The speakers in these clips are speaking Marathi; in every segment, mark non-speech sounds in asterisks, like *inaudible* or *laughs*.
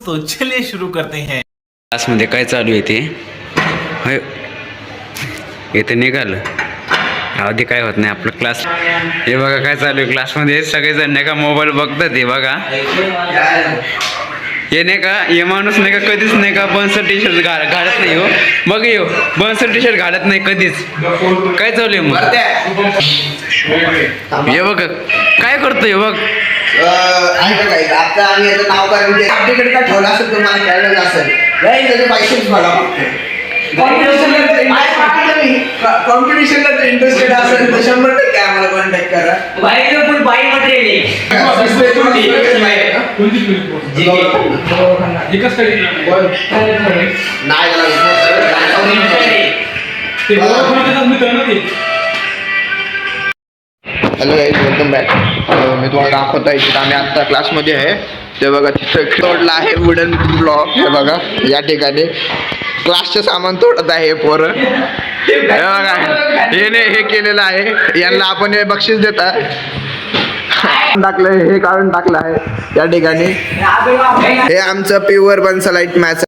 तो चलिए शुरू करते हैं। क्लासमध्ये काय चालू आहे ते? होय. इथे निघालं. अवधी काय होत नाही आपलं क्लास. हे बघा काय चालू आहे क्लासमध्ये. सगळेजण नाही का मोबाईल बघतात हे बघा. हे नाही का हे माणूस नाही का कधीच नाही का बन्सर टी शर्ट घाल घालत नाही हो. बघ येऊ बन्सर टी शर्ट घालत नाही कधीच. काय चालू आहे मग? हे बघ काय करतोय हे बघ? आता आम्ही याचं नाव काय म्हणजे आपल्याकडे काय ठेवलं असेल तुम्हाला कळलं असेल. नाही त्याचे पैसेच भरा कॉम्पिटिशनला इंटरेस्टेड असेल तर शंभर टक्के आम्हाला कॉन्टॅक्ट करा. बाईचं पण बाई मटेरियल नाही हॅलो गाईज वेलकम बॅक मी तुम्हाला दाखवत आहे की आम्ही आत्ता क्लासमध्ये आहे. ते बघा तिथं तोडला आहे वुडन ब्लॉक हे बघा या ठिकाणी क्लासचे सामान तोडत आहे हे पोरं. हे बघा हे ने हे केलेलं आहे. यांना आपण हे बक्षीस देता. *laughs* टाकलं हे काढून टाकलं आहे. या ठिकाणी. हे आमचं प्युअर बन्सलाईट मॅच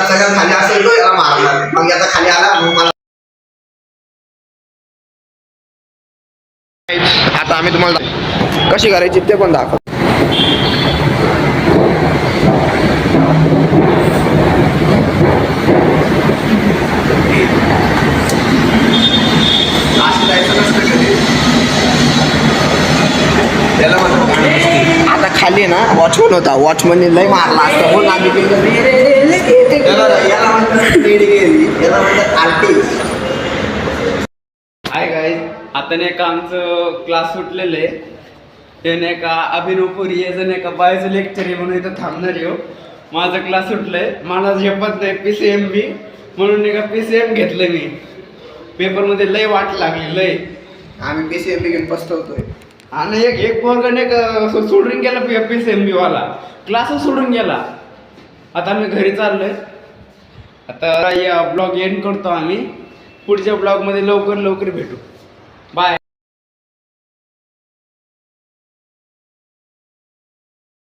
सगळ्यात खाली असेल तो याला मारणार मग याचा खाली आला मग मला आता आम्ही तुम्हाला कशी करायची ते पण दाखव. खाली ना वॉचमन होता. वॉचमनने लय मारला असता. म्हणून आम्ही. हाय गाईज आता नाही का आमचं क्लास सुटलेलं आहे. ते नाही का अभिनव पुरी याचं नाही का बायचं लेक्चर आहे म्हणून इथं थांबणार हो. माझं क्लास सुटलंय. मला झेपत नाही. पी सी एम बी म्हणून नाही का पी सी एम घेतलं मी. पेपरमध्ये लय वाट लागली लय. आम्ही पीसीएमपी घेऊन पस्तवतोय आणि एक एक पोरगाने असं सोडून गेला पी सी एम बी वाला. क्लासच सोडून गेला. आता आम्ही घरी चाललोय. आता या ब्लॉग एंड करतो आम्ही. पुढच्या ब्लॉगमध्ये लवकर लवकर भेटू. बाय